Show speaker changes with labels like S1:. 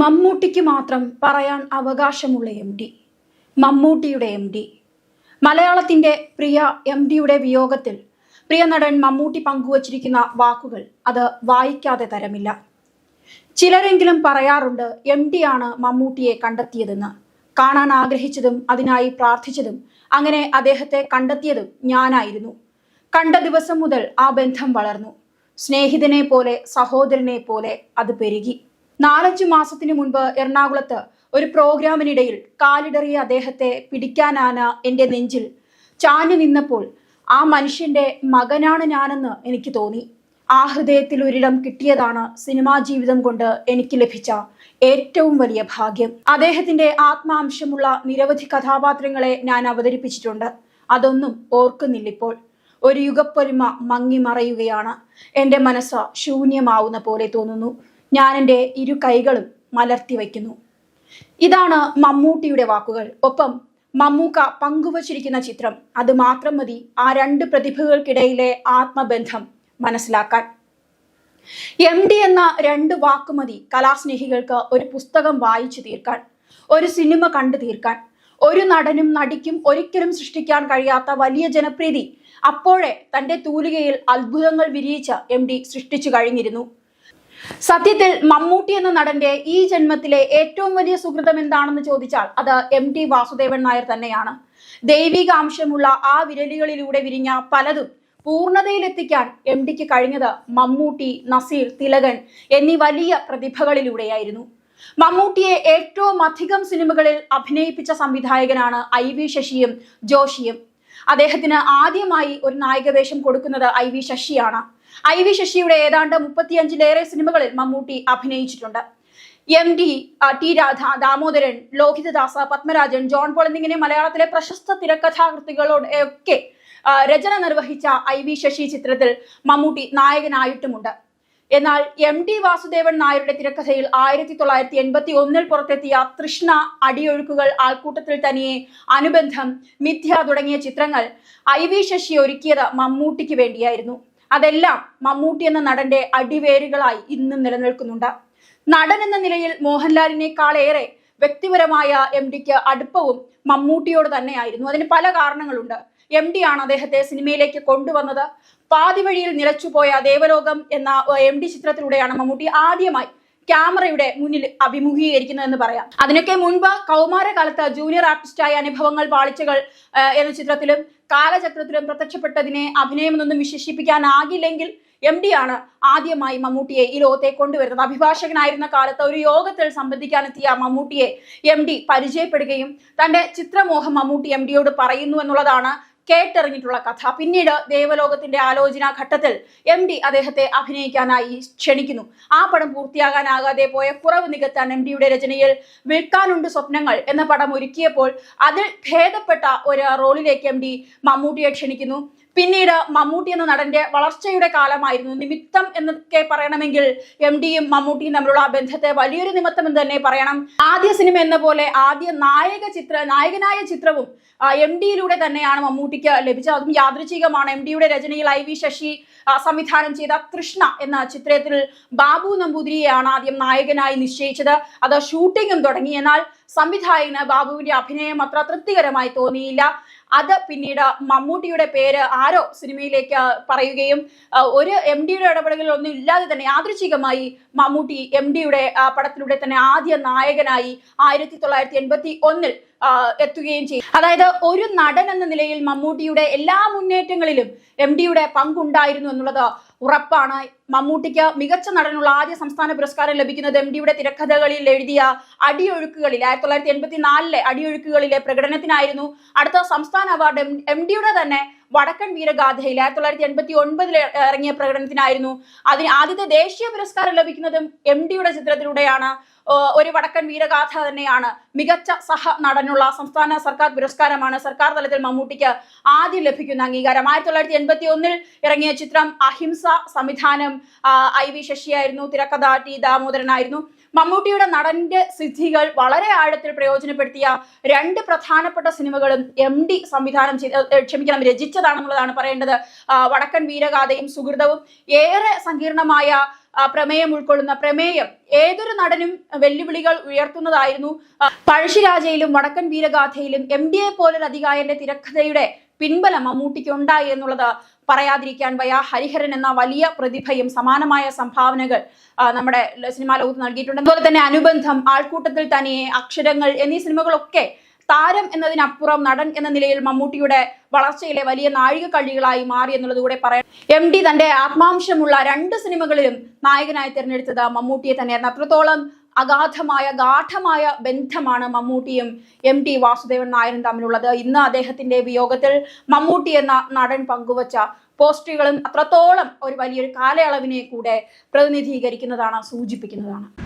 S1: മമ്മൂട്ടിക്ക് മാത്രം പറയാൻ അവകാശമുള്ള എം ഡി മമ്മൂട്ടിയുടെ എം ഡി മലയാളത്തിന്റെ പ്രിയ എം ഡിയുടെ വിയോഗത്തിൽ പ്രിയ നടൻ മമ്മൂട്ടി പങ്കുവച്ചിരിക്കുന്ന വാക്കുകൾ അത് വായിക്കാതെ തരമില്ല. ചിലരെങ്കിലും പറയാറുണ്ട് എം ഡിയാണ് മമ്മൂട്ടിയെ കണ്ടെത്തിയതെന്ന്. കാണാൻ ആഗ്രഹിച്ചതും അതിനായി പ്രാർത്ഥിച്ചതും അങ്ങനെ അദ്ദേഹത്തെ കണ്ടെത്തിയതും ഞാനായിരുന്നു. കണ്ട ദിവസം മുതൽ ആ ബന്ധം വളർന്നു. സ്നേഹിതനെ പോലെ സഹോദരനെ പോലെ അത് പെരുകി. നാലഞ്ചു മാസത്തിനു മുൻപ് എറണാകുളത്ത് ഒരു പ്രോഗ്രാമിനിടയിൽ കാലിടറിയ അദ്ദേഹത്തെ പിടിക്കാനാന എന്റെ നെഞ്ചിൽ. ചാഞ്ഞു നിന്നപ്പോൾ ആ മനുഷ്യന്റെ മകനാണ് ഞാനെന്ന് എനിക്ക് തോന്നി. ആ ഹൃദയത്തിൽ ഒരിടം കിട്ടിയതാണ് സിനിമാ ജീവിതം കൊണ്ട് എനിക്ക് ലഭിച്ച ഏറ്റവും വലിയ ഭാഗ്യം. അദ്ദേഹത്തിന്റെ ആത്മാംശമുള്ള നിരവധി കഥാപാത്രങ്ങളെ ഞാൻ അവതരിപ്പിച്ചിട്ടുണ്ട്. അതൊന്നും ഓർക്കുന്നില്ലിപ്പോൾ. ഒരു യുഗപ്പൊലിമ മങ്ങി മറയുകയാണ് എന്റെ മനസ്സ് ശൂന്യമാവുന്ന പോലെ തോന്നുന്നു. ഞാൻ എന്റെ ഇരു കൈകളും മലർത്തി വയ്ക്കുന്നു. ഇതാണ് മമ്മൂട്ടിയുടെ വാക്കുകൾ. ഒപ്പം മമ്മൂക്ക പങ്കുവച്ചിരിക്കുന്ന ചിത്രം അത് മാത്രം മതി ആ രണ്ട് പ്രതിഭകൾക്കിടയിലെ ആത്മബന്ധം മനസ്സിലാക്കാൻ. എം ഡി എന്ന രണ്ട് വാക്കുമതി കലാസ്നേഹികൾക്ക് ഒരു പുസ്തകം വായിച്ചു തീർക്കാൻ ഒരു സിനിമ കണ്ടു തീർക്കാൻ ഒരു നടനും നടിക്കും ഒരിക്കലും സൃഷ്ടിക്കാൻ കഴിയാത്ത വലിയ ജനപ്രീതി. അപ്പോഴേ തന്റെ തൂലികയിൽ അത്ഭുതങ്ങൾ വിരിയിച്ച എം സൃഷ്ടിച്ചു കഴിഞ്ഞിരുന്നു. സത്യത്തിൽ മമ്മൂട്ടി എന്ന നടന്റെ ഈ ജന്മത്തിലെ ഏറ്റവും വലിയ സുഹൃതം എന്താണെന്ന് ചോദിച്ചാൽ അത് എം ടി വാസുദേവൻ നായർ തന്നെയാണ്. ദൈവികാംശമുള്ള ആ വിരലുകളിലൂടെ വിരിഞ്ഞ പലതും പൂർണതയിലെത്തിക്കാൻ എം ഡിക്ക് കഴിഞ്ഞത് മമ്മൂട്ടി നസീർ തിലകൻ എന്നീ വലിയ പ്രതിഭകളിലൂടെയായിരുന്നു. മമ്മൂട്ടിയെ ഏറ്റവും അധികം സിനിമകളിൽ അഭിനയിപ്പിച്ച സംവിധായകനാണ് ഐ വി ശശിയും ജോഷിയും. അദ്ദേഹത്തിന് ആദ്യമായി ഒരു നായകവേഷം കൊടുക്കുന്നത് ഐ വി ശശിയാണ്. ഐ വി ശശിയുടെ ഏതാണ്ട് മുപ്പത്തിയഞ്ചിലേറെ സിനിമകളിൽ മമ്മൂട്ടി അഭിനയിച്ചിട്ടുണ്ട്. M D T Radha Damodaran Lohithadas Padmarajan John Paul എന്നിങ്ങനെ മലയാളത്തിലെ പ്രശസ്ത തിരക്കഥാകൃത്തുകളോട് ഒക്കെ രചന നിർവഹിച്ച ഐ വി ശശി ചിത്രത്തിൽ മമ്മൂട്ടി നായകനായിട്ടുമുണ്ട്. എന്നാൽ എം ടി വാസുദേവൻ നായരുടെ തിരക്കഥയിൽ ആയിരത്തി തൊള്ളായിരത്തി എൺപത്തി ഒന്നിൽ പുറത്തെത്തിയ തൃഷ്ണ അടിയൊഴുക്കുകൾ ആൾക്കൂട്ടത്തിൽ തനിയെ അനുബന്ധം മിഥ്യ തുടങ്ങിയ ചിത്രങ്ങൾ ഐ വി ശശി ഒരുക്കിയത് മമ്മൂട്ടിക്ക് വേണ്ടിയായിരുന്നു. അതെല്ലാം മമ്മൂട്ടി എന്ന നടന്റെ അടിവേരുകളായി ഇന്നും നിലനിൽക്കുന്നുണ്ട്. നടൻ എന്ന നിലയിൽ മോഹൻലാലിനേക്കാളേറെ വ്യക്തിപരമായ എം ഡിക്ക് അടുപ്പവും മമ്മൂട്ടിയോട് തന്നെയായിരുന്നു. അതിന് പല കാരണങ്ങളുണ്ട്. എം ഡി ആണ് അദ്ദേഹത്തെ സിനിമയിലേക്ക് കൊണ്ടുവന്നത്. പാതി വഴിയിൽ നിലച്ചുപോയ ദേവലോകം എന്ന എം ഡി ചിത്രത്തിലൂടെയാണ് മമ്മൂട്ടി ആദ്യമായി ക്യാമറയുടെ മുന്നിൽ അഭിമുഖീകരിക്കുന്നതെന്ന് പറയാം. അതിനൊക്കെ മുൻപ് കൗമാരകാലത്ത് ജൂനിയർ ആർട്ടിസ്റ്റായ അനുഭവങ്ങൾ പാളിച്ചകൾ എന്ന ചിത്രത്തിലും കാലചക്രത്തിലും പ്രത്യക്ഷപ്പെട്ടതിനെ അഭിനയമെന്നൊന്നും വിശേഷിപ്പിക്കാനാകില്ലെങ്കിൽ എം ഡി ആണ് ആദ്യമായി മമ്മൂട്ടിയെ ഈ ലോകത്തെ കൊണ്ടുവരുന്നത്. അഭിഭാഷകനായിരുന്ന കാലത്ത് ഒരു യോഗത്തിൽ സംബന്ധിക്കാനെത്തിയ മമ്മൂട്ടിയെ എം ഡി പരിചയപ്പെടുകയും തന്റെ ചിത്രമോഹം മമ്മൂട്ടി എം ഡിയോട് പറയുന്നു എന്നുള്ളതാണ് കേട്ടറിഞ്ഞിട്ടുള്ള കഥ. പിന്നീട് ദേവലോകത്തിന്റെ ആലോചനാ ഘട്ടത്തിൽ എം ഡി അദ്ദേഹത്തെ അഭിനയിക്കാനായി ക്ഷണിക്കുന്നു. ആ പടം പൂർത്തിയാകാനാകാതെ പോയ കുറവ് നികത്താൻ എം ഡിയുടെ രചനയിൽ വിൽക്കാനുണ്ട് സ്വപ്നങ്ങൾ എന്ന പടം ഒരുക്കിയപ്പോൾ അതിൽ ഭേദപ്പെട്ട ഒരു റോളിലേക്ക് എം ഡി മമ്മൂട്ടിയെ ക്ഷണിക്കുന്നു. പിന്നീട് മമ്മൂട്ടി എന്ന നടന്റെ വളർച്ചയുടെ കാലമായിരുന്നു നിമിത്തം എന്നൊക്കെ പറയണമെങ്കിൽ എം ഡിയും മമ്മൂട്ടിയും തമ്മിലുള്ള ബന്ധത്തെ വലിയൊരു നിമിത്തം എന്ന് തന്നെ പറയണം. ആദ്യ സിനിമ എന്ന പോലെ ആദ്യ നായക ചിത്ര നായകനായ ചിത്രവും എം ഡിയിലൂടെ തന്നെയാണ് മമ്മൂട്ടിക്ക് ലഭിച്ചത്. അതും യാദൃച്ഛികമാണ് എം ഡിയുടെ രചനയിൽ ഐ വി ശശി സംവിധാനം ചെയ്ത കൃഷ്ണ എന്ന ചിത്രത്തിൽ ബാബു നമ്പൂതിരിയെയാണ് ആദ്യം നായകനായി നിശ്ചയിച്ചത്. അത് ഷൂട്ടിങ്ങും തുടങ്ങി. എന്നാൽ സംവിധായകന് ബാബുവിന്റെ അഭിനയം അത്ര തൃപ്തികരമായി തോന്നിയില്ല. അത് പിന്നീട് മമ്മൂട്ടിയുടെ പേര് ആരോ സിനിമയിലേക്ക് പറയുകയും ഒരു എം ഡിയുടെ ഇടപെടലുകളൊന്നും ഇല്ലാതെ തന്നെ യാദൃച്ഛികമായി മമ്മൂട്ടി എം ഡിയുടെ പടത്തിലൂടെ തന്നെ ആദ്യ നായകനായി ആയിരത്തി തൊള്ളായിരത്തി എൺപത്തി ഒന്നിൽ എത്തുകയും ചെയ്യും അതായത് ഒരു നടൻ എന്ന നിലയിൽ മമ്മൂട്ടിയുടെ എല്ലാ മുന്നേറ്റങ്ങളിലും എം ഡിയുടെ പങ്കുണ്ടായിരുന്നു എന്നുള്ളത് ഉറപ്പാണ്. മമ്മൂട്ടിക്ക് മികച്ച നടനുള്ള ആദ്യ സംസ്ഥാന പുരസ്കാരം ലഭിക്കുന്നത് എം ഡിയുടെ തിരക്കഥകളിൽ എഴുതിയ അടിയൊഴുക്കുകളിൽ. ആയിരത്തി തൊള്ളായിരത്തി എൺപത്തി നാലിലെ അടിയൊഴുക്കുകളിലെ പ്രകടനത്തിനായിരുന്നു. അടുത്ത സംസ്ഥാന അവാർഡ് എം ഡിയുടെ തന്നെ വടക്കൻ വീരഗാഥയിൽ ആയിരത്തി തൊള്ളായിരത്തി എൺപത്തി ഒൻപതിൽ ഇറങ്ങിയ പ്രകടനത്തിനായിരുന്നു അതിന് ആദ്യത്തെ ദേശീയ പുരസ്കാരം ലഭിക്കുന്നതും എം ഡിയുടെ ചിത്രത്തിലൂടെയാണ്. ഒരു വടക്കൻ വീരഗാഥ തന്നെയാണ്. മികച്ച സഹ നടനുള്ള സംസ്ഥാന സർക്കാർ പുരസ്കാരമാണ് സർക്കാർ തലത്തിൽ മമ്മൂട്ടിക്ക് ആദ്യം ലഭിക്കുന്ന അംഗീകാരം. ആയിരത്തി തൊള്ളായിരത്തി എൺപത്തി ഒന്നിൽ ഇറങ്ങിയ ചിത്രം അഹിംസ സംവിധാനം ഐ വി ശശിയായിരുന്നു തിരക്കഥ ടി ദാമോദരനായിരുന്നു. മമ്മൂട്ടിയുടെ നടന്റെ സിദ്ധികൾ വളരെ ആഴത്തിൽ പ്രയോജനപ്പെടുത്തിയ രണ്ട് പ്രധാനപ്പെട്ട സിനിമകളും എം ഡി സംവിധാനം ചെയ്ത് ക്ഷമിക്കണം രചിച്ചതാണെന്നുള്ളതാണ് പറയേണ്ടത്. വടക്കൻ വീരഗാഥയും സുഹൃതവും ഏറെ സങ്കീർണമായ പ്രമേയം ഉൾക്കൊള്ളുന്ന പ്രമേയം ഏതൊരു നടനും വെല്ലുവിളികൾ ഉയർത്തുന്നതായിരുന്നു. പഴശ്ശിരാജയിലും വടക്കൻ വീരഗാഥയിലും എം ഡി എ പോലൊരു അധികായന്റെ തിരക്കഥയുടെ പിൻബലം മമ്മൂട്ടിക്ക് ഉണ്ടായി എന്നുള്ളത് പറയാതിരിക്കാൻ വയ്യ. ഹരിഹരൻ എന്ന വലിയ പ്രതിഭയും സമാനമായ സംഭാവനകൾ നമ്മുടെ സിനിമാ ലോകത്ത് നൽകിയിട്ടുണ്ട്. അതുപോലെ തന്നെ അനുബന്ധം ആൾക്കൂട്ടത്തിൽ തനിയെ അക്ഷരങ്ങൾ എന്നീ സിനിമകളൊക്കെ താരം എന്നതിനപ്പുറം നടൻ എന്ന നിലയിൽ മമ്മൂട്ടിയുടെ വളർച്ചയിലെ വലിയ നാഴികക്കള്ളികളായി മാറി എന്നുള്ളത് കൂടെ പറയാം. എം ഡി തന്റെ ആത്മാംശമുള്ള രണ്ട് സിനിമകളിലും നായകനായി തിരഞ്ഞെടുത്തത് മമ്മൂട്ടിയെ തന്നെയായിരുന്നു. അത്രത്തോളം അഗാധമായ ഗാഠമായ ബന്ധമാണ് മമ്മൂട്ടിയും എം ടി വാസുദേവൻ നായരും തമ്മിലുള്ളത്. ഇന്ന് അദ്ദേഹത്തിന്റെ വിയോഗത്തിൽ മമ്മൂട്ടി എന്ന നടൻ പങ്കുവച്ച പോസ്റ്ററുകളും അത്രത്തോളം ഒരു വലിയൊരു കാലയളവിനെ കൂടെ പ്രതിനിധീകരിക്കുന്നതാണ് സൂചിപ്പിക്കുന്നതാണ്.